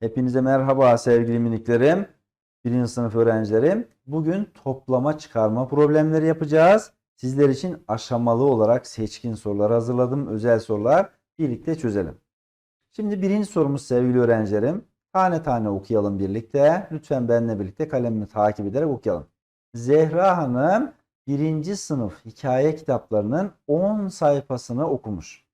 Hepinize merhaba sevgili miniklerim. Birinci sınıf öğrencilerim. Bugün toplama çıkarma problemleri yapacağız. Sizler için aşamalı olarak seçkin sorular hazırladım. Özel sorular. Birlikte çözelim. Şimdi birinci sorumuz sevgili öğrencilerim. Tane tane okuyalım birlikte. Lütfen benimle birlikte kalemimi takip ederek okuyalım. Zehra Hanım birinci sınıf hikaye kitaplarının 10 sayfasını okumuş.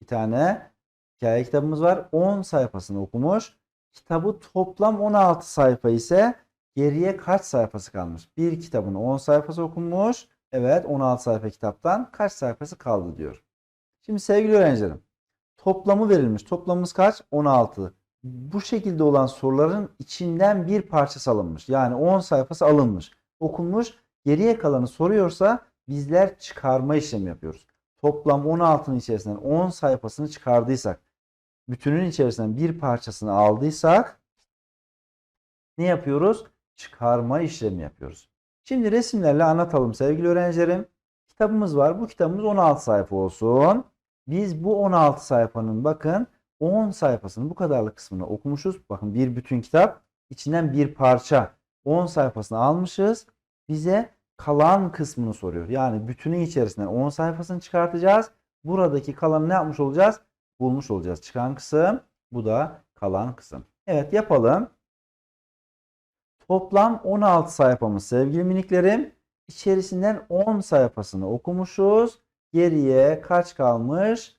Bir tane hikaye kitabımız var. 10 sayfasını okumuş. Kitabı toplam 16 sayfa ise geriye kaç sayfası kalmış? Bir kitabın 10 sayfası okunmuş. Evet 16 sayfa kitaptan kaç sayfası kaldı diyor. Şimdi sevgili öğrencilerim toplamı verilmiş. Toplamımız kaç? 16. Bu şekilde olan soruların içinden bir parçası alınmış. Yani 10 sayfası alınmış. Okunmuş. Geriye kalanı soruyorsa bizler çıkarma işlemi yapıyoruz. Toplam 16'nın içerisinden 10 sayfasını çıkardıysak bütünün içerisinden bir parçasını aldıysak ne yapıyoruz? Çıkarma işlemi yapıyoruz. Şimdi resimlerle anlatalım sevgili öğrencilerim. Kitabımız var. Bu kitabımız 16 sayfa olsun. Biz bu 16 sayfanın bakın 10 sayfasının bu kadarlık kısmını okumuşuz. Bakın bir bütün kitap içinden bir parça 10 sayfasını almışız. Bize kalan kısmını soruyor. Yani bütünün içerisinden 10 sayfasını çıkartacağız. Buradaki kalanı ne yapmış olacağız? Bulmuş olacağız. Çıkan kısım bu da kalan kısım. Evet yapalım. Toplam 16 sayfamız sevgili miniklerim. İçerisinden 10 sayfasını okumuşuz. Geriye kaç kalmış?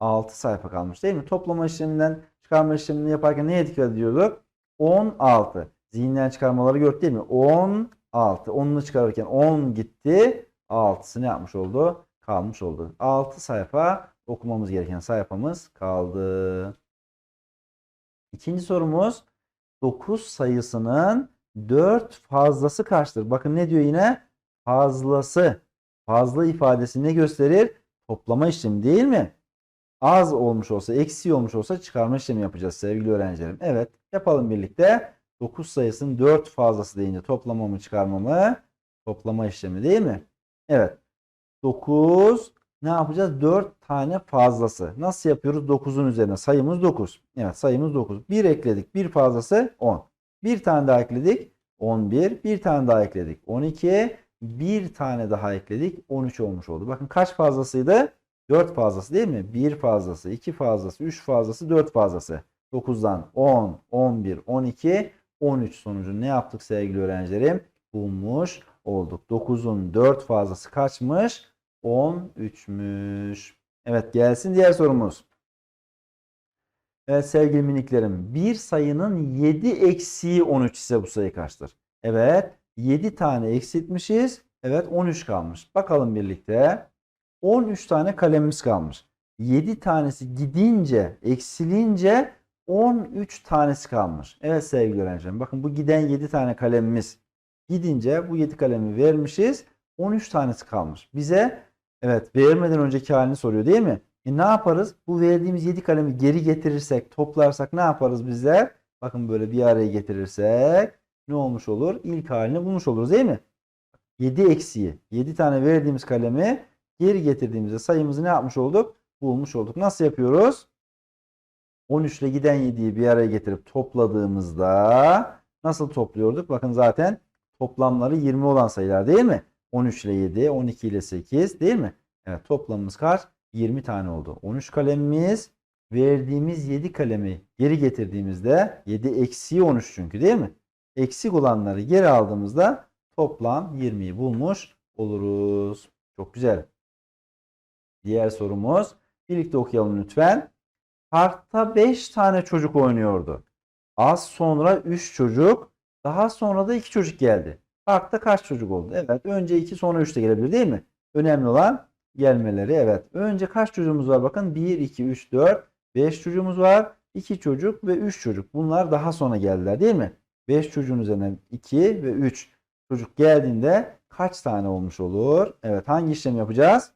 6 sayfa kalmış değil mi? Toplama işleminden çıkarma işlemini yaparken neye dikkat ediyorduk? 16. Zihinden çıkarmaları gördük değil mi? 16. 10'unu çıkarırken 10 gitti. 6'sı ne yapmış oldu? Kalmış oldu. 6 sayfa okumamız gereken sayfamız kaldı. İkinci sorumuz 9 sayısının 4 fazlası kaçtır? Bakın ne diyor yine? Fazlası. Fazla ifadesi ne gösterir? Toplama işlemi değil mi? Az olmuş olsa, eksi olmuş olsa çıkarma işlemi yapacağız sevgili öğrencilerim. Evet, yapalım birlikte. 9 sayısının 4 fazlası deyince toplama mı çıkarma mı? Toplama işlemi değil mi? Evet. 9 ne yapacağız? 4 tane fazlası. Nasıl yapıyoruz? 9'un üzerine sayımız 9. Evet sayımız 9. 1 ekledik. 1 fazlası 10. Bir tane daha ekledik. 11. Bir tane daha ekledik. 12. Bir tane daha ekledik. 13 olmuş oldu. Bakın kaç fazlasıydı? 4 fazlası değil mi? 1 fazlası, 2 fazlası, 3 fazlası, 4 fazlası. 9'dan 10, 11, 12, 13 sonucu ne yaptık sevgili öğrencilerim? Bulmuş olduk. 9'un 4 fazlası kaçmış? 13'müş. Evet gelsin diğer sorumuz. Evet sevgili miniklerim. Bir sayının 7 eksiği 13 ise bu sayı kaçtır? Evet 7 tane eksiltmişiz. Evet 13 kalmış. Bakalım birlikte. 13 tane kalemimiz kalmış. 7 tanesi gidince, eksilince 13 tanesi kalmış. Evet sevgili öğrencilerim. Bakın bu giden 7 tane kalemimiz gidince bu 7 kalemi vermişiz. 13 tanesi kalmış. Bize evet vermeden önceki halini soruyor değil mi? E ne yaparız? Bu verdiğimiz 7 kalemi geri getirirsek, toplarsak ne yaparız bizler? Bakın böyle bir araya getirirsek ne olmuş olur? İlk halini bulmuş oluruz değil mi? 7 eksiği. 7 tane verdiğimiz kalemi geri getirdiğimizde sayımızı ne yapmış olduk? Bulmuş olduk. Nasıl yapıyoruz? 13 ile giden 7'yi bir araya getirip topladığımızda nasıl topluyorduk? Bakın zaten toplamları 20 olan sayılar değil mi? 13 ile 7, 12 ile 8 değil mi? Evet toplamımız kaç? 20 tane oldu. 13 kalemimiz verdiğimiz 7 kalemi geri getirdiğimizde 7 eksiği 13 çünkü değil mi? Eksik olanları geri aldığımızda toplam 20'yi bulmuş oluruz. Çok güzel. Diğer sorumuz. Birlikte okuyalım lütfen. Parkta 5 tane çocuk oynuyordu. Az sonra 3 çocuk, daha sonra da 2 çocuk geldi. Parkta kaç çocuk oldu? Evet, önce 2 sonra 3 de gelebilir değil mi? Önemli olan gelmeleri. Evet. Önce kaç çocuğumuz var? Bakın 1, 2, 3, 4, 5 çocuğumuz var. 2 çocuk ve 3 çocuk. Bunlar daha sonra geldiler değil mi? 5 çocuğun üzerine 2 ve 3 çocuk geldiğinde kaç tane olmuş olur? Evet. Hangi işlem yapacağız?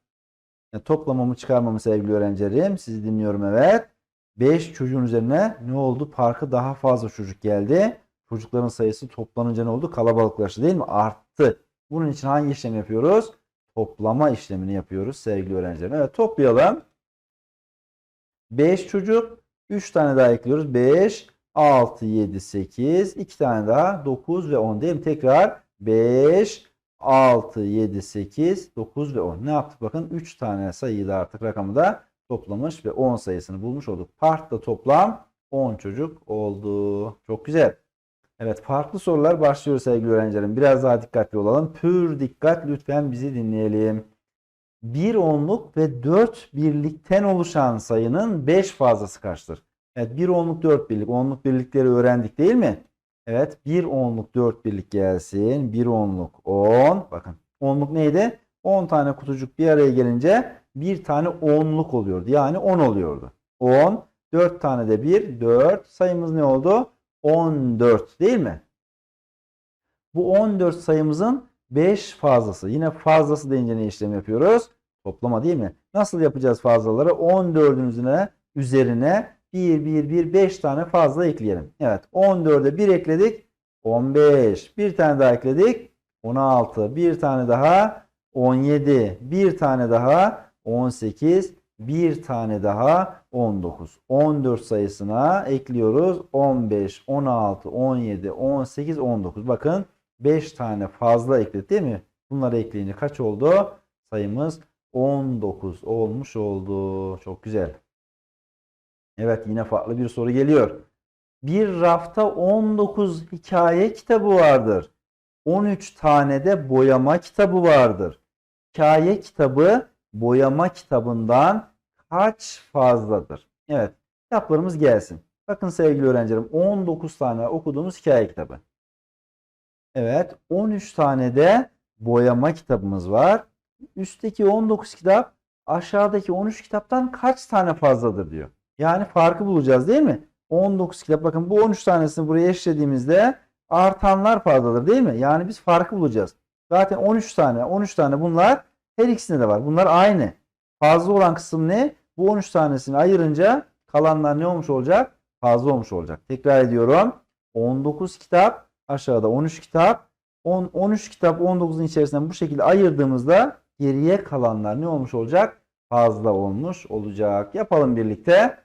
Yani toplamamı çıkarmamı sevgili öğrencilerim. Sizi dinliyorum evet. 5 çocuğun üzerine ne oldu? Parkı daha fazla çocuk geldi. Çocukların sayısı toplanınca ne oldu? Kalabalıklaştı değil mi? Arttı. Bunun için hangi işlem yapıyoruz? Toplama işlemini yapıyoruz sevgili öğrencilerim. Evet toplayalım. 5 çocuk 3 tane daha ekliyoruz. 5 6, 7, 8. 2 tane daha 9 ve 10 değil mi? Tekrar 5, 6, 7, 8, 9 ve 10. Ne yaptık? Bakın 3 tane sayıyı da artık rakamı da toplamış ve 10 sayısını bulmuş olduk. Parkta toplam 10 çocuk oldu. Çok güzel. Evet farklı sorular başlıyor sevgili öğrencilerim. Biraz daha dikkatli olalım. Pür dikkat lütfen bizi dinleyelim. Bir onluk ve 4 birlikten oluşan sayının 5 fazlası kaçtır? Evet bir onluk 4 birlik. Onluk birlikleri öğrendik değil mi? Evet bir onluk 4 birlik gelsin. Bir onluk 10. Bakın onluk neydi? 10 tane kutucuk bir araya gelince bir tane onluk oluyordu. Yani 10 oluyordu. 10. 4 tane de 1. 4. Sayımız ne oldu? 14 değil mi? Bu 14 sayımızın 5 fazlası. Yine fazlası deyince ne işlem yapıyoruz? Toplama değil mi? Nasıl yapacağız fazlaları? 14'ün üzerine, üzerine 1, 1, 1, 5 tane fazla ekleyelim. Evet 14'e 1 ekledik. 15. Bir tane daha ekledik. 16. Bir tane daha. 17. Bir tane daha. 18. Bir tane daha 19. 14 sayısına ekliyoruz. 15, 16, 17, 18, 19. Bakın 5 tane fazla ekledik değil mi? Bunları ekleyince kaç oldu? Sayımız 19 olmuş oldu. Çok güzel. Evet yine farklı bir soru geliyor. Bir rafta 19 hikaye kitabı vardır. 13 tane de boyama kitabı vardır. Hikaye kitabı boyama kitabından kaç fazladır? Evet kitaplarımız gelsin. Bakın sevgili öğrencilerim 19 tane okuduğumuz hikaye kitabı. Evet 13 tane de boyama kitabımız var. Üstteki 19 kitap aşağıdaki 13 kitaptan kaç tane fazladır diyor. Yani farkı bulacağız değil mi? 19 kitap bakın bu 13 tanesini buraya eşlediğimizde artanlar fazladır değil mi? Yani biz farkı bulacağız. Zaten 13 tane 13 tane bunlar her ikisinde de var. Bunlar aynı. Fazla olan kısım ne? Bu 13 tanesini ayırınca kalanlar ne olmuş olacak? Fazla olmuş olacak. Tekrar ediyorum. 19 kitap aşağıda 13 kitap. 10, 13 kitap 19'un içerisinden bu şekilde ayırdığımızda geriye kalanlar ne olmuş olacak? Fazla olmuş olacak. Yapalım birlikte.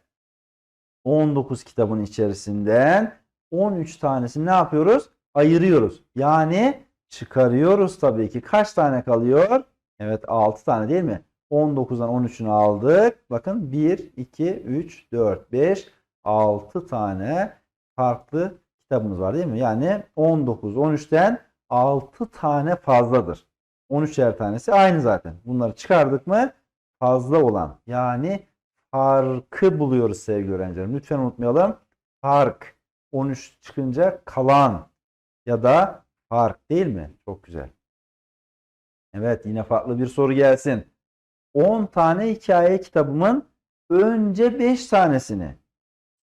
19 kitabın içerisinden 13 tanesini ne yapıyoruz? Ayırıyoruz. Yani çıkarıyoruz tabii ki. Kaç tane kalıyor? Evet 6 tane değil mi? 19'dan 13'ünü aldık. Bakın 1, 2, 3, 4, 5, 6 tane farklı kitabımız var değil mi? Yani 19, 13'ten 6 tane fazladır. 13'er tanesi aynı zaten. Bunları çıkardık mı fazla olan yani farkı buluyoruz sevgili öğrencilerim. Lütfen unutmayalım. Fark 13 çıkınca kalan ya da fark değil mi? Çok güzel. Evet yine farklı bir soru gelsin. 10 tane hikaye kitabımın önce 5 tanesini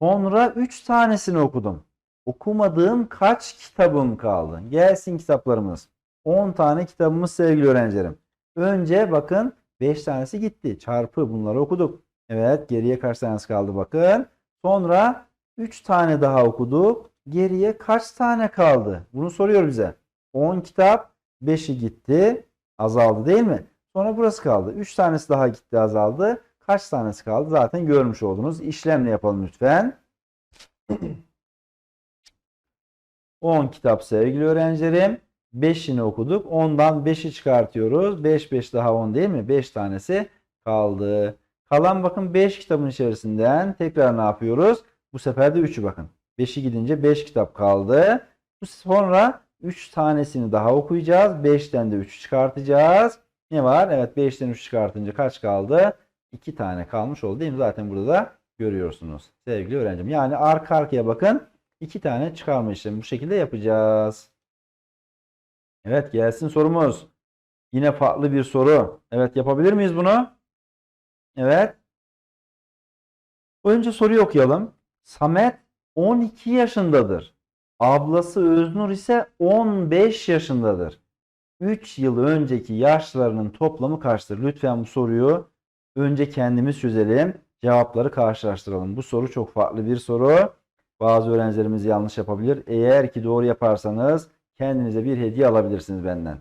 sonra 3 tanesini okudum. Okumadığım kaç kitabım kaldı? Gelsin kitaplarımız. 10 tane kitabımız sevgili öğrencilerim. Önce bakın 5 tanesi gitti. Çarpı bunları okuduk. Evet geriye kaç tanesi kaldı bakın. Sonra 3 tane daha okuduk. Geriye kaç tane kaldı? Bunu soruyor bize. 10 kitap 5'i gitti. Azaldı değil mi? Sonra burası kaldı. 3 tanesi daha gitti azaldı. Kaç tanesi kaldı? Zaten görmüş oldunuz. İşlemle yapalım lütfen. 10 kitap sevgili öğrencilerim. 5'ini okuduk. 10'dan 5'i çıkartıyoruz. 5 5 daha 10 değil mi? 5 tanesi kaldı. Kalan bakın 5 kitabın içerisinden tekrar ne yapıyoruz? Bu sefer de 3'ü bakın. 5'i gidince 5 kitap kaldı. Sonra 3 tanesini daha okuyacağız. 5'ten de 3'ü çıkartacağız. Ne var? Evet 5'ten 3 çıkartınca kaç kaldı? 2 tane kalmış oldu değil mi? Zaten burada da görüyorsunuz sevgili öğrencim. Yani arka arkaya bakın. 2 tane çıkarma işlemi bu şekilde yapacağız. Evet gelsin sorumuz. Yine farklı bir soru. Evet yapabilir miyiz bunu? Evet. Önce soruyu okuyalım. Samet 12 yaşındadır. Ablası Öznur ise 15 yaşındadır. 3 yıl önceki yaşlarının toplamı kaçtır? Lütfen bu soruyu önce kendimiz çözelim. Cevapları karşılaştıralım. Bu soru çok farklı bir soru. Bazı öğrencilerimiz yanlış yapabilir. Eğer ki doğru yaparsanız kendinize bir hediye alabilirsiniz benden.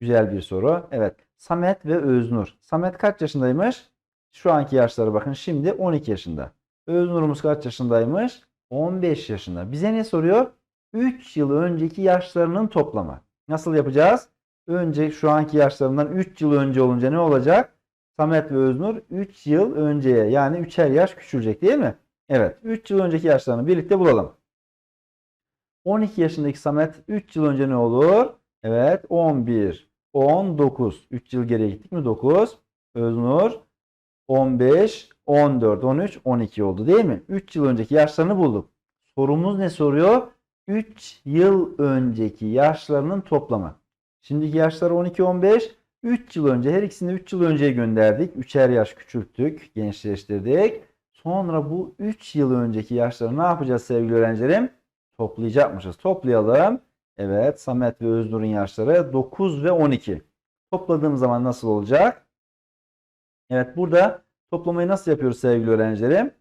Güzel bir soru. Evet. Samet ve Öznur. Samet kaç yaşındaymış? Şu anki yaşları bakın. Şimdi 12 yaşında. Öznur'umuz kaç yaşındaymış? 15 yaşında. Bize ne soruyor? 3 yıl önceki yaşlarının toplamı. Nasıl yapacağız? Önce şu anki yaşlarından 3 yıl önce olunca ne olacak? Samet ve Öznur 3 yıl önceye yani 3'er yaş küçülecek değil mi? Evet. 3 yıl önceki yaşlarını birlikte bulalım. 12 yaşındaki Samet 3 yıl önce ne olur? Evet 11, 19. 3 yıl geriye gittik mi? 9. Öznur 15, 14, 13, 12 oldu değil mi? 3 yıl önceki yaşlarını bulduk. Sorumuz ne soruyor? 3 yıl önceki yaşlarının toplamı. Şimdiki yaşları 12, 15. 3 yıl önce her ikisini 3 yıl önceye gönderdik. 3'er yaş küçülttük, gençleştirdik. Sonra bu 3 yıl önceki yaşları ne yapacağız sevgili öğrencilerim? Toplayacakmışız. Toplayalım. Evet, Samet ve Öznur'un yaşları 9 ve 12. Topladığım zaman nasıl olacak? Evet, burada toplamayı nasıl yapıyoruz sevgili öğrencilerim?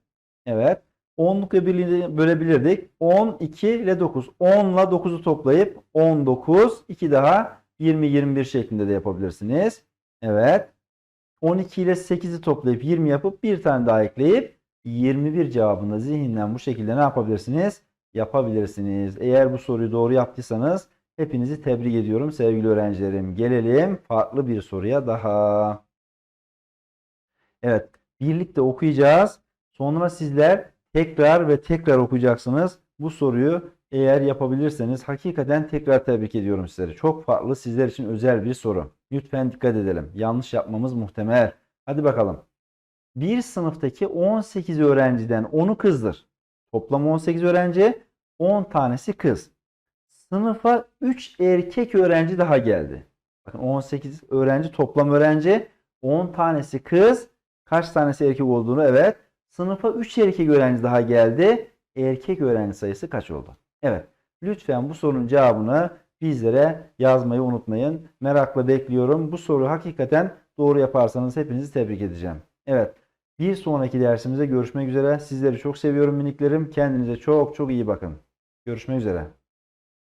Evet, 10'luk ve birliğini bölebilirdik. 10, 2 ile 9. 10 ile 9'u toplayıp 19, 2 daha 20, 21 şeklinde de yapabilirsiniz. Evet. 12 ile 8'i toplayıp 20 yapıp bir tane daha ekleyip 21 cevabını zihinden bu şekilde ne yapabilirsiniz? Yapabilirsiniz. Eğer bu soruyu doğru yaptıysanız hepinizi tebrik ediyorum sevgili öğrencilerim. Gelelim farklı bir soruya daha. Evet, birlikte okuyacağız. Sonra sizler tekrar ve tekrar okuyacaksınız. Bu soruyu eğer yapabilirseniz hakikaten tekrar tebrik ediyorum sizleri. Çok farklı sizler için özel bir soru. Lütfen dikkat edelim. Yanlış yapmamız muhtemel. Hadi bakalım. Bir sınıftaki 18 öğrenciden 10'u kızdır. Toplam 18 öğrenci, 10 tanesi kız. Sınıfa 3 erkek öğrenci daha geldi. Bakın 18 öğrenci toplam öğrenci, 10 tanesi kız, kaç tanesi erkek olduğunu evet. Sınıfa 3 erkek öğrenci daha geldi. Erkek öğrenci sayısı kaç oldu? Evet. Lütfen bu sorunun cevabını bizlere yazmayı unutmayın. Merakla bekliyorum. Bu soru hakikaten doğru yaparsanız hepinizi tebrik edeceğim. Evet. Bir sonraki dersimizde görüşmek üzere. Sizleri çok seviyorum miniklerim. Kendinize çok çok iyi bakın. Görüşmek üzere.